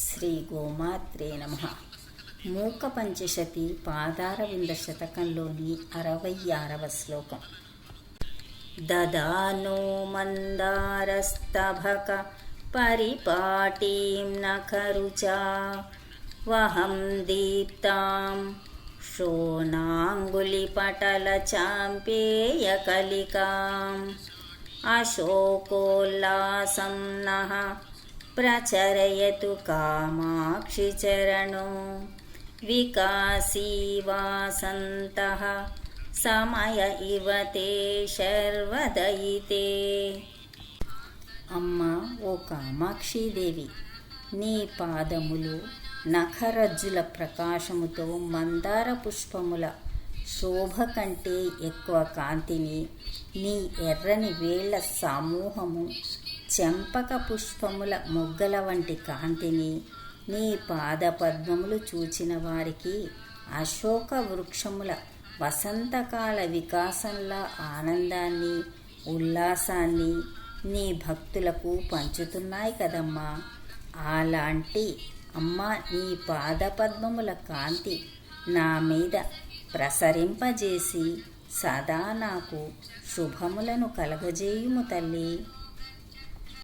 శ్రీ గోమాత్రే నమ. మూక పంచశతి పాదారవింద శతకంలోని అరవై ఆరవ శ్లోకం. దదానో మందారస్తభక పరిపాటీం నఖరుచా వహం దీప్తాం శోణాంగులిపటలచాంపేయకలికాం. అశోకోల్లాసం నః ప్రచరయతు కామాక్షి చరణో. వికాసీవాసంతః సమయ ఇవతే శర్వదయితే. అమ్మ ఓ కామాక్షిదేవి నీ పాదములు నఖరజ్జుల ప్రకాశముతో మందార పుష్పముల శోభ కంటే ఎక్కువ కాంతిని నీ ఎర్రని వేళ్ళ సమూహము చెంపక పుష్పముల మొగ్గల వంటి కాంతిని నీ పాదపద్మములు చూచిన వారికి అశోక వృక్షముల వసంతకాల వికాసంలా ఆనందాన్ని ఉల్లాసాన్ని నీ భక్తులకు పంచుతున్నాయి కదమ్మా. అలాంటి అమ్మ నీ పాదపద్మముల కాంతి నా మీద ప్రసరింపజేసి సదా నాకు శుభములను కలగజేయుము తల్లి.